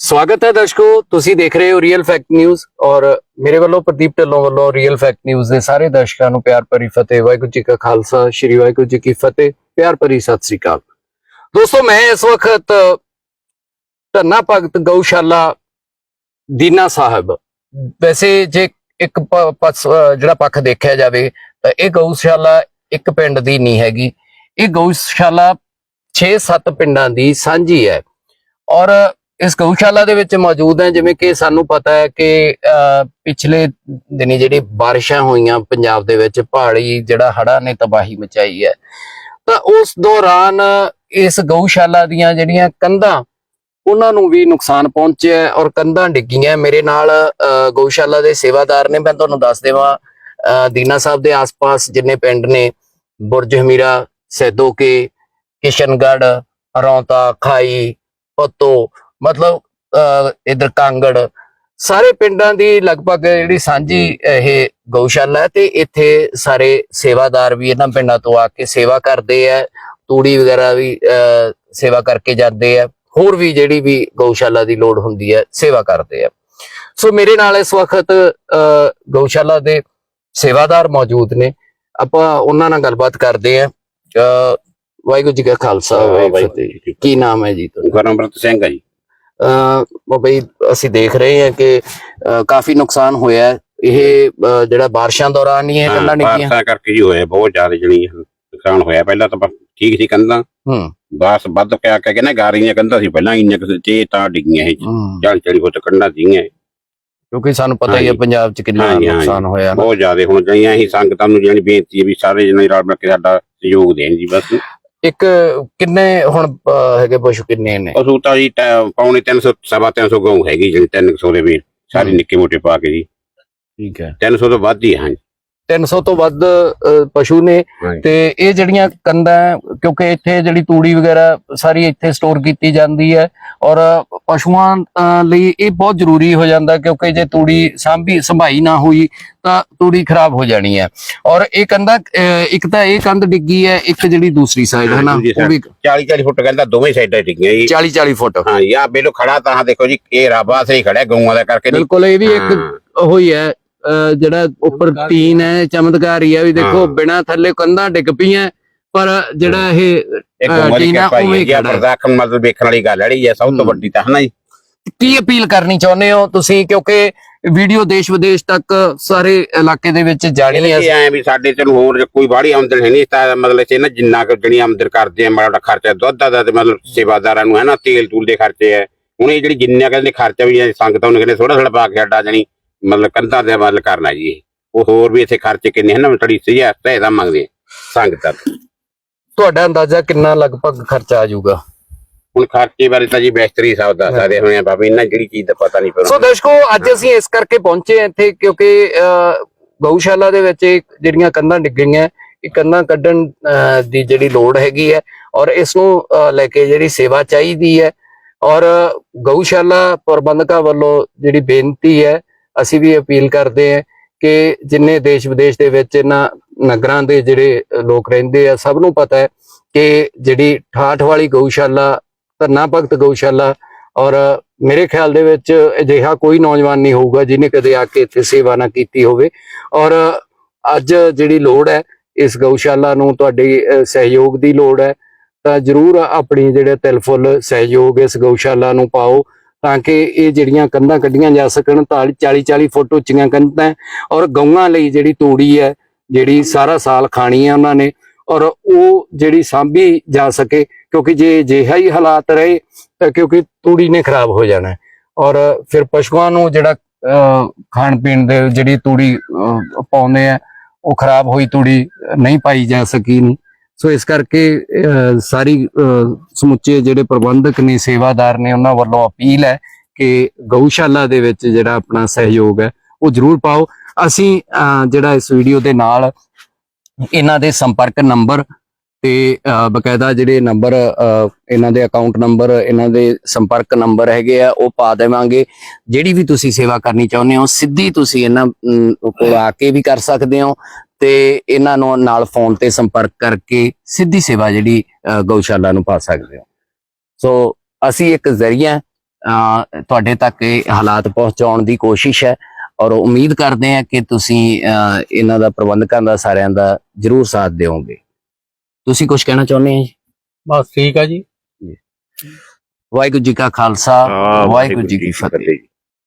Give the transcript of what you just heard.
ਸਵਾਗਤ ਹੈ ਦਰਸ਼ਕੋ, ਤੁਸੀਂ ਦੇਖ ਰਹੇ ਹੋ ਰੀਅਲ ਫੈਕਟ ਨਿਊਜ਼ ਔਰ ਮੇਰੇ ਵੱਲੋਂ ਪ੍ਰਦੀਪ ਢਿੱਲੋਂ ਵੱਲੋਂ ਰੀਅਲ ਫੈਕਟ ਨਿਊਜ਼ ਦੇ ਸਾਰੇ ਦਰਸ਼ਕਾਂ ਨੂੰ ਪਿਆਰ ਭਰੀ ਫਤਿਹ, ਵਾਹਿਗੁਰੂ ਜੀ ਕਾ ਖਾਲਸਾ, ਸ੍ਰੀ ਵਾਹਿਗੁਰੂ ਜੀ ਕੀ ਫਤਿਹ, ਪਿਆਰ ਭਰੀ ਸਤਿ ਸ੍ਰੀ ਅਕਾਲ। ਦੋਸਤੋ, ਮੈਂ ਇਸ ਵਕਤ ਧੰਨਾ ਭਗਤ ਗਊਸ਼ਾਲਾ ਦੀਨਾ ਸਾਹਿਬ, ਵੈਸੇ ਜੇ ਇੱਕ ਜਿਹੜਾ ਪੱਖ ਦੇਖਿਆ ਜਾਵੇ ਤਾਂ ਇਹ ਗਊਸ਼ਾਲਾ ਇੱਕ ਪਿੰਡ ਦੀ ਨਹੀਂ ਹੈਗੀ। ਇਹ ਗਊਸ਼ਾਲਾ 6-7 ਪਿੰਡਾਂ ਦੀ ਸਾਂਝੀ ਹੈ ਔਰ ਇਸ ਗਊਸ਼ਾਲਾ ਦੇ ਵਿੱਚ ਮੌਜੂਦ ਹੈ ਜਿਵੇਂ ਕਿ ਸਾਨੂੰ ਪਤਾ ਹੈ ਕਿ ਪਿਛਲੇ ਦਿਨੀ ਜਿਹੜੀ ਬਾਰਿਸ਼ਾਂ ਹੋਈਆਂ ਪੰਜਾਬ ਦੇ ਵਿੱਚ ਪਹਾੜੀ ਜਿਹੜਾ ਹੜ੍ਹਾਂ ਨੇ ਤਬਾਹੀ ਮਚਾਈ ਹੈ। ਤਾਂ ਉਸ ਦੌਰਾਨ ਇਸ ਗਊਸ਼ਾਲਾ ਦੀਆਂ ਜਿਹੜੀਆਂ ਕੰਧਾਂ ਉਹਨਾਂ ਨੂੰ ਵੀ ਨੁਕਸਾਨ ਪਹੁੰਚਿਆ ਔਰ ਕੰਧਾਂ ਡਿੱਗੀਆਂ ਮੇਰੇ ਨਾਲ ਅਹ, ਗਊਸ਼ਾਲਾ ਦੇ ਸੇਵਾਦਾਰ ਨੇ ਮੈਂ ਤੁਹਾਨੂੰ ਦੱਸ ਦੇਵਾਂ ਅਹ, ਦੀਨਾ ਸਾਹਿਬ ਦੇ ਆਸ-ਪਾਸ ਜਿੰਨੇ ਪਿੰਡ ਨੇ ਬੁਰਜ ਹਮੀਰਾ ਸੈਦੋਕੇ ਕਿਸ਼ਨਗੜ ਰੌਂਤਾ ਖਾਈ ਪੱਤੋ ਮਤਲਬ ਇੱਧਰ ਕਾਂਗੜ ਸਾਰੇ ਪਿੰਡਾਂ ਦੀ ਲਗਭਗ ਜਿਹੜੀ ਸਾਂਝੀ ਇਹ ਗਊਸ਼ਾਲਾ ਹੈ ਤੇ ਇੱਥੇ ਸਾਰੇ ਸੇਵਾਦਾਰ ਵੀ ਇਹਨਾਂ ਪਿੰਡਾਂ ਤੋਂ ਆ ਕੇ ਸੇਵਾ ਕਰਦੇ ਆ ਤੂੜੀ ਵਗੈਰਾ ਵੀ ਸੇਵਾ ਕਰਕੇ ਜਾਂਦੇ ਆ ਹੋਰ ਵੀ ਜਿਹੜੀ ਵੀ ਗਊਸ਼ਾਲਾ ਦੀ ਲੋੜ ਹੁੰਦੀ ਹੈ ਸੇਵਾ ਕਰਦੇ ਆ। ਸੋ ਮੇਰੇ ਨਾਲ ਇਸ ਵਕਤ ਗਊਸ਼ਾਲਾ ਦੇ ਸੇਵਾਦਾਰ ਮੌਜੂਦ ਨੇ। ਆਪਾਂ ਉਹਨਾਂ ਨਾਲ ਗੱਲਬਾਤ ਕਰਦੇ ਆ। ਵਾਹਿਗੁਰੂ ਜੀ ਕਾ ਖਾਲਸਾ ਵਾਹਿਗੁਰੂ ਜੀ ਕੀ ਨਾਮ ਹੈ ਜੀ ਤੁਹਾਡਾ? ਗੁਰਮਰਤ ਸਿੰਘ ਆ ਜੀ। ਬਈ ਅਸੀਂ ਦੇਖ ਰਹੇ ਹਾਂ ਕਿ ਕਾਫੀ ਨੁਕਸਾਨ ਹੋਇਆ ਹੈ। ਇਹ ਜਿਹੜਾ ਬਾਰਿਸ਼ਾਂ ਦੌਰਾਨ ਹੀ ਇਹ ਕੰਨਾਂ ਨਿਕੀਆਂ ਬਾਰਸਾ ਕਰਕੇ ਜੀ ਹੋਇਆ ਬਹੁਤ ਜ਼ਿਆਦਾ ਜਣੀ ਨੁਕਸਾਨ ਹੋਇਆ ਪਹਿਲਾਂ ਤਾਂ ਠੀਕ ਸੀ ਕੰਧਾਂ ਹੂੰ ਬਸ ਵੱਧ ਕਹਿ ਕੇ ਨਾ ਗਾਰੀਆਂ ਕੰਧਾਂ ਸੀ ਪਹਿਲਾਂ ਇੰਨੇ ਕੁ ਤੇ ਤਾਂ ਡਿੱਗੀਆਂ ਇਹ ਹੂੰ। 40 40 ਫੁੱਟ ਕੰਧਾਂ ਸੀਗੀਆਂ। ਕਿਉਂਕਿ ਸਾਨੂੰ ਪਤਾ ਹੀ ਹੈ। ਪੰਜਾਬ 'ਚ ਕਿੰਨਾ। ਨੁਕਸਾਨ ਹੋਇਆ ਬਹੁਤ ਜ਼ਿਆਦਾ ਹੁਣ ਜਣੀਆਂ ਹੀ ਸੰਗਤਾਂ ਨੂੰ ਜਿਹੜੀ ਬੇਨਤੀ ਹੈ ਵੀ ਸਾਰੇ ਜਣੇ ਰਲ ਮਿਲ ਕੇ ਸਾਡਾ ਸਹਿਯੋਗ ਦੇਣ ਜੀ ਬਸ ਇੱਕ ਕਿੰਨੇ ਹੁਣ ਅਹ, ਹੈਗੇ ਪਸ਼ੂ ਕਿੰਨੇ ਨੇ? ਪਸ਼ੂ ਤਾਂ ਜੀ ਟੈ- ਪੌਣੇ 300 ਸਵਾ 300 ਗਊ ਹੈਗੀ ਜਿਹੜੀ 300 ਦੇ ਵੀ ਸਾਰੇ। ਨਿੱਕੇ ਮੋਟੇ ਪਾ ਕੇ ਜੀ। ਠੀਕ ਹੈ। 300 ਤੋਂ ਵੱਧ ਹੀ ਹੈ ਹਾਂਜੀ। 300 ਤੋਂ ਵੱਧ ਪਸ਼ੂ ਨੇ। ਤੇ ਇਹ ਜਿਹੜੀਆਂ ਹੈ, ਕਿਉਂਕਿ ਇੱਥੇ ਜਿਹੜੀ ਤੂੜੀ ਵਗੈਰਾ ਸਾਰੀ ਇੱਥੇ ਸਟੋਰ ਕੀਤੀ ਜਾਂਦੀ ਹੈ ਔਰ ਪਸ਼ੂਆਂ ਲਈ ਇਹ ਬਹੁਤ ਜ਼ਰੂਰੀ ਹੋ ਜਾਂਦਾ ਕਿਉਂਕਿ ਜੇ ਤੂੜੀ ਸਾਂਭੀ ਸੰਭਾਈ ਨਾ ਹੋਈ ਤਾਂ ਤੂੜੀ ਖਰਾਬ ਹੋ ਜਾਣੀ ਹੈ ਔਰ ਇਹ ਅਹ, ਇੱਕ ਤਾਂ ਇਹ ਕੰਧ ਡਿੱਗੀ ਹੈ ਇੱਕ ਜਿਹੜੀ ਦੂਸਰੀ ਸਾਈਡ ਹੈ ਨਾ ਉਹ ਵੀ 40 40 ਫੁੱਟ ਕਹਿੰਦਾ ਦੋਵੇਂ ਸਾਈਡਾਂ ਡਿੱਗੀਆਂ ਜੀ। 40 40 ਫੁੱਟ। ਹਾਂ ਯਾ ਬੇਲੋ ਖੜਾ ਤਾਂ ਦੇਖੋ ਜੀ ਇਹ ਰਾਬਾ ਸਹੀ ਖੜਾ ਗਊਆਂ ਦਾ ਕਰਕੇ ਬਿਲਕੁਲ ਇਹ ਵੀ ਇੱਕ ਹਾਂ, ਉਹ ਹੀ ਹੈ ਜਿਹੜਾ ਉੱਪਰ ਟੀਨ ਹੈ ਚਮਤਕਾਰੀ ਹੈ ਵੀ ਦੇਖੋ। ਬਿਨਾ ਥੱਲੇ ਕੰਧਾਂ ਡਿੱਗ ਪਈਆਂ ਪਰ ਜਿਹੜਾ ਇਹ ਟੀਨਾ ਉਵੇਂ ਖੜਾ ਹੈ। ਬਰਦਾਖ ਮਤਲਬ ਵੇਖਣ ਵਾਲੀ ਗੱਲ ਹੈ ਇਹ ਸਭ ਤੋਂ। ਵੱਡੀ ਤਾਂ ਹੈ ਨਾ ਜੀ ਕੀ ਅਪੀਲ ਕਰਨੀ ਚਾਹੁੰਦੇ ਹੋ ਤੁਸੀਂ ਕਿਉਂਕਿ ਵੀਡੀਓ ਦੇਸ਼ ਵਿਦੇਸ਼ ਤੱਕ ਸਾਰੇ ਇਲਾਕੇ ਦੇ ਵਿੱਚ ਜਾਣੀ ਹੈ ਐ ਵੀ ਸਾਡੇ ਚਲੋ ਹੋਰ ਕੋਈ ਬਾੜੀ ਆਮਦਨ ਹੈ ਨਹੀਂ ਤਾਂ ਮਤਲਬ ਇਹ ਨਾ ਜਿੰਨਾ ਕੁ ਜਣੀ ਆਮਦਨ ਕਰਦੇ ਆ ਮਾੜਾ ਖਰਚਾ ਦੁੱਧ ਦਾ ਤੇ ਮਤਲਬ ਸੇਵਾਦਾਰਾਂ ਨੂੰ ਹੈ ਨਾ ਤੇਲ ਤੂਲ ਦੇ ਖਰਚੇ ਹੈ ਹੁਣ ਇਹ ਜਿਹੜੀ ਜਿੰਨਾ ਕਹਿੰਦੇ ਖਰਚਾ ਵੀ ਸੰਗਤਾਂ ਨੂੰ ਕਹਿੰਦੇ ਥੋੜਾ ਥੋੜਾ ਪਾ ਕੇ ਸਾਡਾ ਜਣੀ ਮਤਲਬ ਕੰਧਾਂ ਦੇ ਵੱਲ ਕਰਨਾ ਜੀ ਇਹ। ਉਹ ਹੋਰ ਵੀ ਇੱਥੇ ਖਰਚੇ ਕਿੰਨੇ ਹਨ ਥੋੜੀ ਸਹੀ ਹੈ ਸਹਾਇਤਾ ਮੰਗਦੇ ਆ ਸੰਗਤਾਂ ਤੋਂ। ਤੁਹਾਡਾ ਅੰਦਾਜ਼ਾ ਕਿੰਨਾ ਲਗਭਗ ਖਰਚਾ ਆ ਜਾਊਗਾ ਹੁਣ ਖਰਚੇ ਬਾਰੇ ਤਾਂ ਜੀ ਬੈਸਟਰੀ ਸਾਹਿਬ ਦੱਸ ਸਕਦੇ ਹੋਏ ਆ ਬਾਬਾ ਇਹਨਾਂ ਜਿਹੜੀ ਚੀਜ਼ ਦਾ ਪਤਾ ਨਹੀਂ ਪਰ ਸੋ ਦਰਸ਼ਕੋ ਅੱਜ ਅਸੀਂ ਇਸ ਕਰਕੇ ਪਹੁੰਚੇ ਹਾਂ ਇੱਥੇ ਕਿਉਂਕਿ ਅਹ, ਗਊਸ਼ਾਲਾ ਦੇ ਵਿੱਚ ਇਹ ਜਿਹੜੀਆਂ ਕੰਧਾਂ ਡਿੱਗ ਗਈਆਂ ਇਹ ਕੰਧਾਂ ਕੱਢਣ ਅਹ, ਦੀ ਜਿਹੜੀ ਲੋੜ ਹੈਗੀ ਹੈ ਔਰ ਇਸ ਨੂੰ ਅਹ, ਲੈ ਕੇ ਜਿਹੜੀ ਸੇਵਾ ਚਾਹੀਦੀ ਹੈ ਔਰ ਗਊਸ਼ਾਲਾ ਪ੍ਰਬੰਧਕਾਂ ਵੱਲੋਂ ਜਿਹੜੀ ਬੇਨਤੀ ਹੈ ਅਸੀਂ ਵੀ ਅਪੀਲ ਕਰਦੇ ਹਾਂ ਕਿ ਜਿੰਨੇ ਦੇਸ਼ ਵਿਦੇਸ਼ ਦੇ ਵਿੱਚ ਇਹਨਾਂ ਨਗਰਾਂ ਦੇ ਜਿਹੜੇ ਲੋਕ ਰਹਿੰਦੇ ਆ, ਸਭ ਨੂੰ ਪਤਾ ਹੈ ਕਿ ਜਿਹੜੀ ਠਾਠ ਵਾਲੀ ਗਊਸ਼ਾਲਾ, ਧੰਨਾ ਭਗਤ ਗਊਸ਼ਾਲਾ ਔਰ ਮੇਰੇ ਖਿਆਲ ਦੇ ਵਿੱਚ ਅਜਿਹਾ ਕੋਈ ਨੌਜਵਾਨ ਨਹੀਂ ਹੋਊਗਾ ਜਿਹਨੇ ਕਦੇ ਆ ਕੇ ਇੱਥੇ ਸੇਵਾ ਨਾ ਕੀਤੀ ਹੋਵੇ। ਔਰ ਅੱਜ ਜਿਹੜੀ ਲੋੜ ਹੈ ਇਸ ਗਊਸ਼ਾਲਾ ਨੂੰ ਤੁਹਾਡੇ ਸਹਿਯੋਗ ਦੀ ਲੋੜ ਹੈ ਤਾਂ ਜਰੂਰ ਆਪਣੀ ਜਿਹੜੇ ਤਿਲ ਫੁੱਲ ਸਹਿਯੋਗ ਇਸ ਗਊਸ਼ਾਲਾ ਨੂੰ ਪਾਓ। ਤਾਂ ਕਿ ਇਹ ਜਿਹੜੀਆਂ ਕੰਧਾਂ ਕੱਢੀਆਂ ਜਾ ਸਕਣ 40 40 ਫੁੱਟ ਉੱਚੀਆਂ ਕੰਧਾਂ ਔਰ ਗਊਆਂ ਲਈ ਜਿਹੜੀ ਤੂੜੀ ਹੈ ਜਿਹੜੀ ਸਾਰਾ ਸਾਲ ਖਾਣੀ ਹੈ ਉਹਨਾਂ ਨੇ ਔਰ ਉਹ ਜਿਹੜੀ ਸਾਂਭੀ ਜਾ ਸਕੇ ਕਿਉਂਕਿ ਜੇ ਅਜਿਹਾ ਹੀ ਹਾਲਾਤ ਰਹੇ ਤਾਂ ਕਿਉਂਕਿ ਤੂੜੀ ਨੇ ਖਰਾਬ ਹੋ ਜਾਣਾ ਔਰ ਫਿਰ ਪਸ਼ੂਆਂ ਨੂੰ ਜਿਹੜਾ ਅਹ, ਖਾਣ ਪੀਣ ਦੇ ਜਿਹੜੀ ਤੂੜੀ ਪਾਉਂਦੇ ਆ ਉਹ ਖਰਾਬ ਹੋਈ ਤੂੜੀ ਨਹੀਂ ਪਾਈ ਜਾ ਸਕੀ ਨਹੀਂ ਸੋ ਇਸ ਕਰਕੇ ਅਹ, ਸਾਰੀ ਅਹ, ਸਮੁੱਚੇ ਜਿਹੜੇ ਪ੍ਰਬੰਧਕ ਨੇ ਸੇਵਾਦਾਰ ਨੇ ਉਹਨਾਂ ਵੱਲੋਂ ਅਪੀਲ ਹੈ ਕਿ ਗਊਸ਼ਾਲਾ ਦੇ ਵਿੱਚ ਜਿਹੜਾ ਆਪਣਾ ਸਹਿਯੋਗ ਹੈ ਉਹ ਜ਼ਰੂਰ ਪਾਓ। ਅਸੀਂ ਅਹ, ਜਿਹੜਾ ਇਸ ਵੀਡੀਓ ਦੇ ਨਾਲ ਇਹਨਾਂ ਦੇ ਸੰਪਰਕ ਨੰਬਰ ਤੇ ਬਕਾਇਦਾ ਜਿਹੜੇ ਨੰਬਰ ਇਹਨਾਂ ਦੇ ਅਕਾਊਂਟ ਨੰਬਰ ਇਹਨਾਂ ਦੇ ਸੰਪਰਕ ਨੰਬਰ ਹੈਗੇ ਆ, ਉਹ ਪਾ ਦੇਵਾਂਗੇ। ਜਿਹੜੀ ਵੀ ਤੁਸੀਂ ਸੇਵਾ ਕਰਨੀ ਚਾਹੁੰਦੇ ਹੋ, ਸਿੱਧੀ ਤੁਸੀਂ ਇਹਨਾਂ ਕੋਲ ਆ ਕੇ ਵੀ ਕਰ ਸਕਦੇ ਹੋ ਤੇ ਇਹਨਾਂ ਨੂੰ ਨਾਲ ਫੋਨ ਤੇ ਸੰਪਰਕ ਕਰਕੇ ਸਿੱਧੀ ਸੇਵਾ ਜਿਹੜੀ ਗਊਸ਼ਾਲਾ ਨੂੰ ਪਾ ਸਕਦੇ ਹੋ। ਸੋ, ਅਸੀਂ ਇੱਕ ਜ਼ਰੀਆ ਤੁਹਾਡੇ ਤੱਕ ਇਹ ਹਾਲਾਤ ਪਹੁੰਚਾਉਣ ਦੀ ਕੋਸ਼ਿਸ਼ ਹੈ ਔਰ ਉਮੀਦ ਕਰਦੇ ਹਾਂ ਕਿ ਤੁਸੀਂ ਇਹਨਾਂ ਦਾ ਪ੍ਰਬੰਧਕਾਂ ਦਾ ਸਾਰਿਆਂ ਦਾ ਜਰੂਰ ਸਾਥ ਦਿਓਗੇ। ਤੁਸੀਂ ਕੁਝ ਕਹਿਣਾ ਚਾਹੁੰਦੇ ਹੋ ਜੀ? ਬਸ ਠੀਕ ਆ ਜੀ। ਵਾਹਿਗੁਰੂ ਜੀ ਕਾ ਖਾਲਸਾ ਵਾਹਿਗੁਰੂ ਜੀ ਕੀ ਫਤਿਹ।